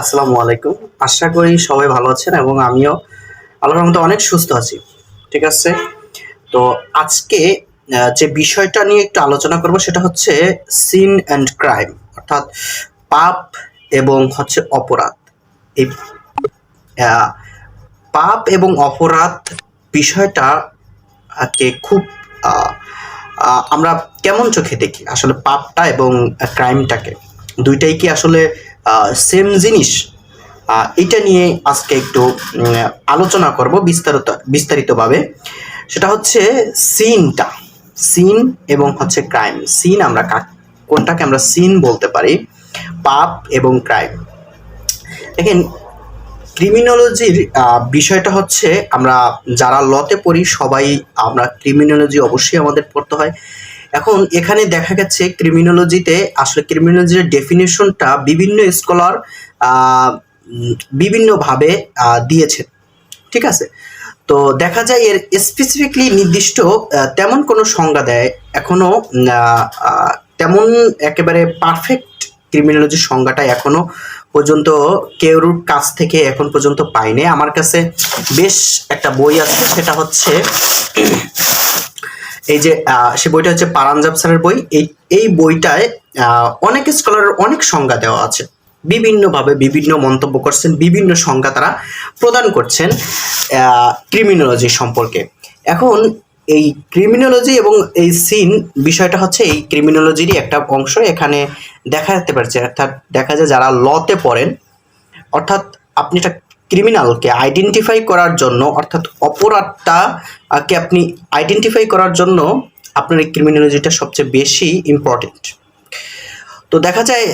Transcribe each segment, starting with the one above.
আসসালামু আলাইকুম। আশা করি সবাই ভালো আছেন এবং আমিও আল্লাহর রহমতে অনেক সুস্থ আছি। ঠিক আছে? তো আজকে যে বিষয়টা নিয়ে একটু আলোচনা করব সেটা হচ্ছে সিন অ্যান্ড ক্রাইম অর্থাৎ পাপ এবং হচ্ছে অপরাধ। এই পাপ এবং অপরাধ বিষয়টা কে খুব আমরা কেমন চোখে দেখি আসলে পাপটা এবং ক্রাইমটাকে দুইটাই কি আসলে সেম জিনিস। এটা নিয়ে আজকে একটু আলোচনা করব বিস্তারিত, বিস্তারিতভাবে। সেটা হচ্ছে সিনটা সিন এবং হচ্ছে ক্রাইম সিন আমরা কোনটাকে আমরা সিন বলতে পারি? পাপ এবং ক্রাইম দেখেন ক্রিমিনোলজির বিষয়টা হচ্ছে আমরা যারা লতে পড়ি, সবাই আমরা ক্রিমিনোলজি অবশ্যই আমাদের পড়তে হয়। এখন এখানে দেখা গেছে ক্রিমিনোলজিতে আসলে ক্রিমিনোলজির ডেফিনেশনটা বিভিন্ন স্কলার বিভিন্নভাবে আহ, দিয়েছেন। ঠিক আছে? তো দেখা যায় এর স্পেসিফিকলি নির্দিষ্ট তেমন কোনো সংজ্ঞা দেয় এখনও উম, আহ, আহ, তেমন একেবারে পারফেক্ট ক্রিমিনোলজির সংজ্ঞাটা এখনও পর্যন্ত কেউর কাছ থেকে এখন পর্যন্ত পাইনি। আমার কাছে বেশ একটা বই আছে সেটা হচ্ছে এই যে সে বইটা হচ্ছে পারানজাব স্যারের বই। এই এই বইটায় অনেক স্কলারের অনেক সংজ্ঞা দেওয়া আছে। বিভিন্নভাবে বিভিন্ন মন্তব্য করছেন, বিভিন্ন সংজ্ঞা তারা প্রদান করছেন ক্রিমিনোলজি সম্পর্কে। এখন এই ক্রিমিনোলজি এবং এই সিন বিষয়টা হচ্ছে এই ক্রিমিনোলজিরই একটা অংশ। এখানে দেখা যেতে পারছে অর্থাৎ দেখা যায় যারা লতে পড়েন, অর্থাৎ আপনি একটা ক্রিমিনালকে আইডেন্টিফাই করার জন্য অর্থাৎ অপরাধটা আহ, কে আপনি আইডেন্টিফাই করার জন্য আপনার এই ক্রিমিনোলজিটা সবচেয়ে বেশি ইম্পর্টেন্ট তো দেখা যায়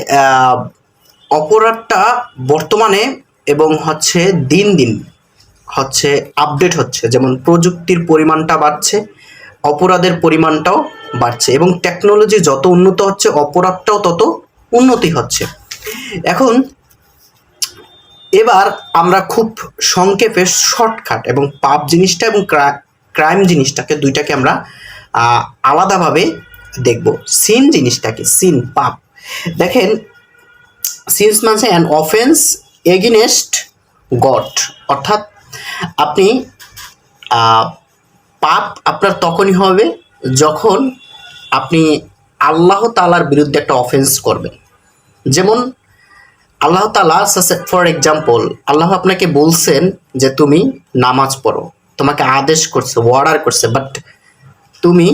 অপরাধটা বর্তমানে এবং হচ্ছে দিন দিন হচ্ছে আপডেট হচ্ছে। যেমন প্রযুক্তির পরিমাণটা বাড়ছে অপরাধের পরিমাণটাও বাড়ছে এবং টেকনোলজি যত উন্নত হচ্ছে অপরাধটাও তত উন্নতি হচ্ছে। এখন এবার আমরা খুব সংক্ষেপে শর্টকাট এবং পাপ জিনিসটা এবং ক্রাইম জিনিসটাকে দুইটাকে আমরা আলাদাভাবে দেখব। সিন জিনিসটাকে সিন পাপ দেখেন সিন্স মানে অ্যান অফেন্স এগেনেস্ট গড অর্থাৎ আপনি পাপ আপনার তখনই হবে যখন আপনি আল্লাহ তালার বিরুদ্ধে একটা অফেন্স করবেন। যেমন আল্লাহ তালা ফর এক্সাম্পল আল্লাহ আপনাকে বলছেন যে তুমি নামাজ পড়ো, তোমাকে আদেশ করছে অর্ডার করছে বাট তুমি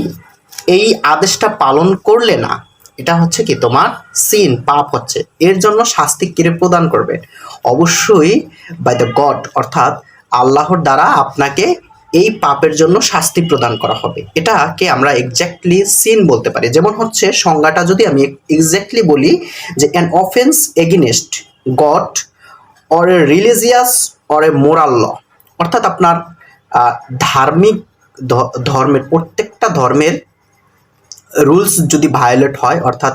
এই আদেশটা পালন করলে না, এটা হচ্ছে কি তোমার সিন পাপ হচ্ছে, এর জন্য শাস্তি কিরে প্রদান করবে? অবশ্যই বাই দ্য গড অর্থাৎ আল্লাহর দ্বারা আপনাকে এই পাপের জন্য শাস্তি প্রদান করা হবে। এটাকে আমরা এক্স্যাক্টলি সিন বলতে পারি। যেমন হচ্ছে, সংজ্ঞাটা যদি আমি এক্স্যাক্টলি বলি যে an offence against God or a religious or a moral law অর্থাৎ আপনার ধার্মিক ধর্মের, প্রত্যেকটা ধর্মের রুলস যদি ভায়োলেট হয়, অর্থাৎ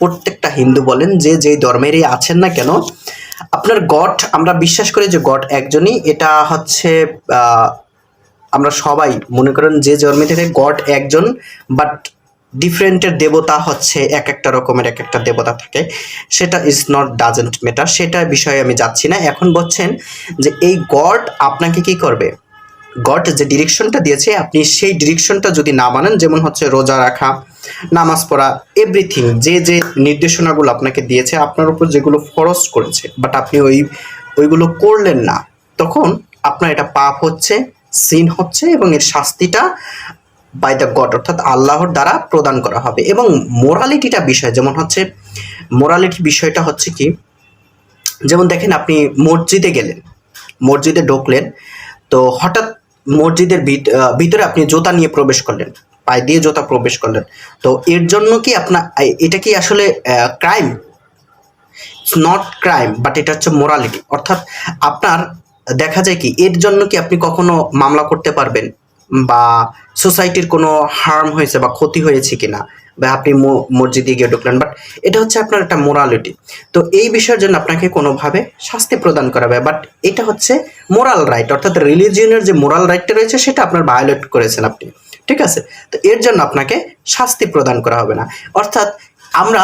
প্রত্যেকটা হিন্দু বলেন, যে যেই ধর্মেরই আছেন না কেন, আপনার গড আমরা বিশ্বাস করি যে গড একজনই। এটা হচ্ছে আমরা সবাই মনে করেন যে জন্মে থেকে গড একজন বাট ডিফারেন্টের দেবতা হচ্ছে এক একটা রকমের, এক একটা দেবতা থাকে। সেটা ইজ নট ডাজেন্ট ম্যাটার সেটা বিষয়ে আমি যাচ্ছি না। এখন বলছেন যে এই গড আপনাকে কি করবে? গড যে ডিরেকশনটা দিয়েছে, আপনি সেই ডিরেকশনটা যদি না মানেন, যেমন হচ্ছে রোজা রাখা, নামাজ পড়া এভরিথিং যে যে নির্দেশনাগুলো আপনাকে দিয়েছে, আপনার উপর যেগুলো ফরজ করেছে বাট আপনি ওই, ওইগুলো করলেন না, তখন আপনার এটা পাপ হচ্ছে। সিন হচ্ছে এবং এর শাস্তিটা বাই দ্য গড অর্থাৎ আল্লাহর দ্বারা প্রদান করা হবে। এবং মোরালিটিটা বিষয়, যেমন হচ্ছে মোরালিটি বিষয়টা হচ্ছে কি, যেমন দেখেন আপনি মসজিদে গেলেন, মসজিদে ঢুকলেন, তো হঠাৎ মসজিদের ভিত- ভিতরে আপনি জোতা নিয়ে প্রবেশ করলেন, পায়ে দিয়ে জোতা প্রবেশ করলেন। তো এর জন্য কি আপনার এটা কি আসলে crime it's not crime but এটা হচ্ছে মোরালিটি অর্থাৎ আপনার দেখা যায় কি, এর জন্য কি আপনি কখনো মামলা করতে পারবেন? বা সোসাইটির কোনো হার্ম হয়েছে বা ক্ষতি হয়েছে কিনা? বা আপনি মসজিদে গিয়ে ঢুকলেন, বাট এটা হচ্ছে আপনার একটা মোরালিটি তো এই বিষয়ের জন্য আপনাকে কোনোভাবে শাস্তি প্রদান করা হবে, বাট এটা হচ্ছে মোরাল রাইট অর্থাৎ রিলিজিয়নের যে মোরাল রাইটটা রয়েছে, সেটা আপনার ভায়োলেট করেছেন আপনি, ঠিক আছে? তো এর জন্য আপনাকে শাস্তি প্রদান করা হবে না। অর্থাৎ আমরা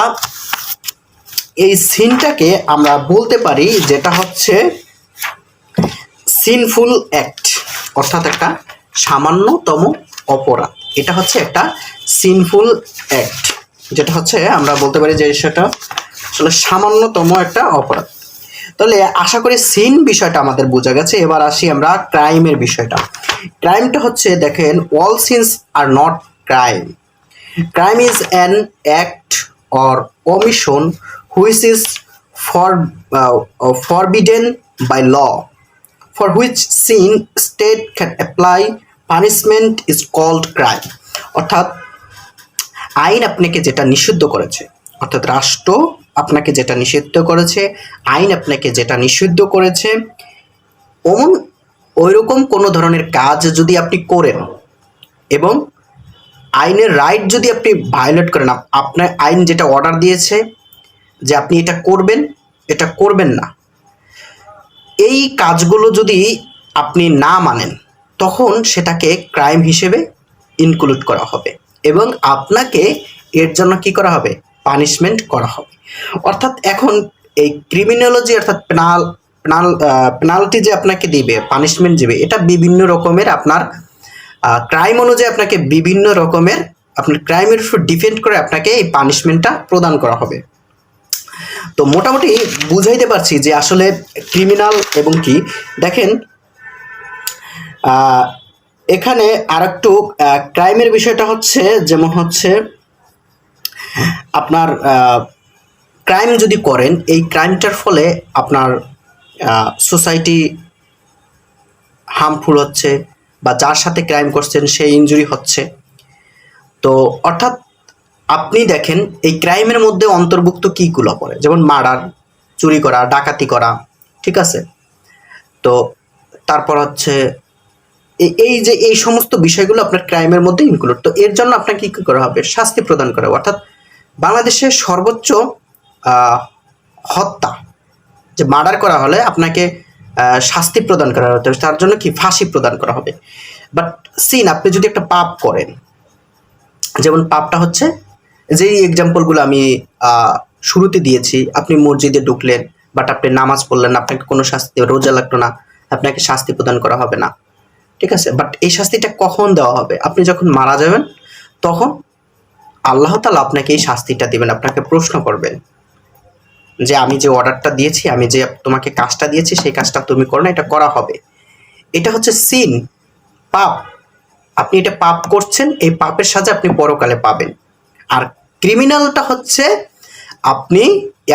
এই সিনটাকে আমরা বলতে পারি যেটা হচ্ছে সিনফুল অ্যাক্ট অর্থাৎ একটা সামান্যতম অপরাধ। এটা হচ্ছে একটা সিনফুল অ্যাক্ট যেটা হচ্ছে আমরা বলতে পারি যে সেটা আসলে সামান্যতম একটা অপরাধ। তাহলে আশা করি সিন বিষয়টা আমাদের বোঝা গেছে। এবার আসি আমরা ক্রাইমের বিষয়টা। ক্রাইমটা হচ্ছে দেখেন all sins are not crime crime is an act or omission which is for forbidden by law for which sin state can apply punishment is called crime. অর্থাৎ, আইন আপনাকে যেটা নিষিদ্ধ করেছে, অর্থাৎ রাষ্ট্র আপনাকে যেটা নিষিদ্ধ করেছে, আইন আপনাকে যেটা নিষিদ্ধ করেছে অমন ওইরকম কোনো ধরনের কাজ যদি আপনি করেন এবং আইনের রাইট যদি আপনি ভায়োলেট করেন, আপ- আপনার আইন যেটা অর্ডার দিয়েছে যে আপনি এটা করবেন এটা করবেন না এই কাজগুলো যদি আপনি না মানেন, তখন সেটাকে ক্রাইম হিসেবে ইনক্লুড করা হবে এবং আপনাকে এর জন্য কি করা হবে? পানিশমেন্ট করা হবে। অর্থাৎ এখন এই ক্রিমিনোলজি অর্থাৎ পেনাল পেনাল পেনাল্টি যে আপনাকে দিবে পানিশমেন্ট দেবে, এটা বিভিন্ন রকমের আপনার ক্রাইম অনুযায়ী আপনাকে বিভিন্ন রকমের, আপনার ক্রাইমের উপর ডিপেন্ড করে আপনাকে এই পানিশমেন্টটা প্রদান করা হবে। তো মোটামুটি বুঝাইতে পারছি যে আসলে ক্রিমিনাল এবং কি, দেখেন এখানে আর একটু ক্রাইমের বিষয়টা হচ্ছে যেমন হচ্ছে, আপনার ক্রাইম যদি করেন, এই ক্রাইমটার ফলে আপনার সোসাইটি হার্মফুল হচ্ছে বা যার সাথে ক্রাইম করছেন সেই ইনজুরি হচ্ছে। তো অর্থাৎ আপনি দেখেন, এই ক্রাইমের মধ্যে অন্তর্ভুক্ত কীগুলো পড়ে যেমন মার্ডার, চুরি করা, ডাকাতি করা, ঠিক আছে? তো তারপর হচ্ছে এই যে এই সমস্ত বিষয়গুলো আপনার ক্রাইমের মধ্যে ইনক্লুড তো এর জন্য আপনাকে কী করা হবে? শাস্তি প্রদান করা হবে। অর্থাৎ বাংলাদেশের সর্বোচ্চ হত্যা, যে মার্ডার করা হলে আপনাকে শাস্তি প্রদান করা হবে। তার জন্য কি? ফাঁসি প্রদান করা হবে। বাট, সিন, আপনি যদি একটা পাপ করেন, যেমন পাপটা হচ্ছে যেই এক্সাম্পলগুলো আমি শুরুতে দিয়েছি, আপনি মসজিদে ঢুকলেন বাট আপনি নামাজ পড়লেন আপনাকে কোনো শাস্তি, রোজা লাগতো না, আপনাকে শাস্তি প্রদান করা হবে না। ঠিক আছে? বাট এই শাস্তিটা কখন দেওয়া হবে? আপনি যখন মারা যাবেন, তখন আল্লাহ তালা আপনাকে এই শাস্তিটা দিবেন, আপনাকে প্রশ্ন করবেন যে আমি যে অর্ডারটা দিয়েছি, আমি যে তোমাকে কাজটা দিয়েছি, সেই কাজটা তুমি করো না, এটা করা হবে। এটা হচ্ছে সিন পাপ। আপনি এটা পাপ করছেন, এই পাপের সাজা আপনি পরকালে পাবেন। আর ক্রিমিনালটা হচ্ছে আপনি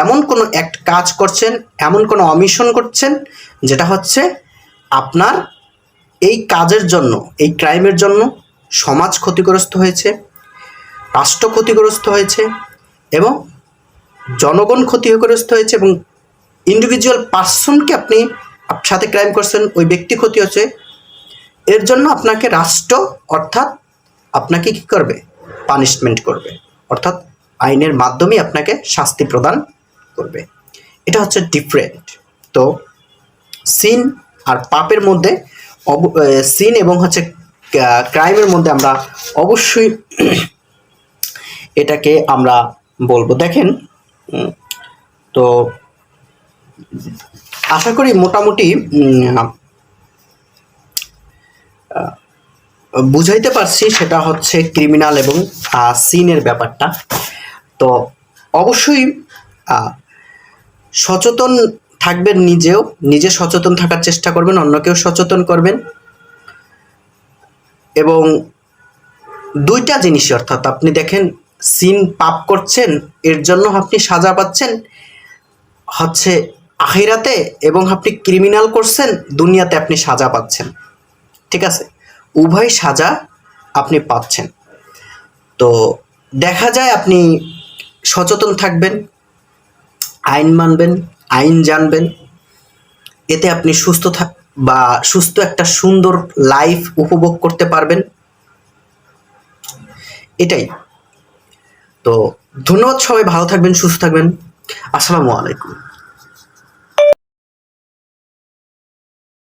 এমন কোনো এক কাজ করছেন, এমন কোনো অমিশন করছেন, যেটা হচ্ছে আপনার এই কাজের জন্য, এই ক্রাইমের জন্য সমাজ ক্ষতিগ্রস্ত হয়েছে, রাষ্ট্র ক্ষতিগ্রস্ত হয়েছে এবং জনগণ ক্ষতিগ্রস্ত হয়েছে এবং ইন্ডিভিজুয়াল পার্সনকে আপনি সাথে ক্রাইম করছেন, ওই ব্যক্তি ক্ষতি হচ্ছে, এর জন্য আপনাকে রাষ্ট্র অর্থাৎ আপনাকে কি করবে? পানিশমেন্ট করবে। অর্থাৎ আইনের মাধ্যমেই আপনাকে শাস্তি প্রদান করবে। এটা হচ্ছে ডিফারেন্ট তো সিন আর পাপের মধ্যে অব সিন এবং হচ্ছে ক্রাইমের মধ্যে আমরা অবশ্যই এটাকে আমরা বলব। দেখেন তো আশা করি মোটামুটি বুঝাইতে পারছি সেটা হচ্ছে ক্রিমিনাল এবং সিনের ব্যাপারটা। তো অবশ্যই সচেতন থাকবেন নিজেও, নিজে সচেতন থাকার চেষ্টা করবেন, অন্যকেও সচেতন করবেন। এবং দুইটা জিনিস অর্থাৎ আপনি দেখেন সিন পাপ করছেন, এর জন্য আপনি সাজা পাচ্ছেন, হচ্ছে আখিরাতে এবং আপনি ক্রিমিনাল করছেন, দুনিয়াতে আপনি সাজা পাচ্ছেন। ঠিক আছে? উভয় সাজা আপনি পাচ্ছেন। তো দেখা যায় আপনি সচেতন থাকবেন, আইন মানবেন, আইন জানবেন, এতে আপনি সুস্থ থাক বা সুস্থ একটা সুন্দর লাইফ উপভোগ করতে পারবেন। এটাই। তো ধন্যবাদ সবাই, ভালো থাকবেন, সুস্থ থাকবেন। আসসালামু আলাইকুম।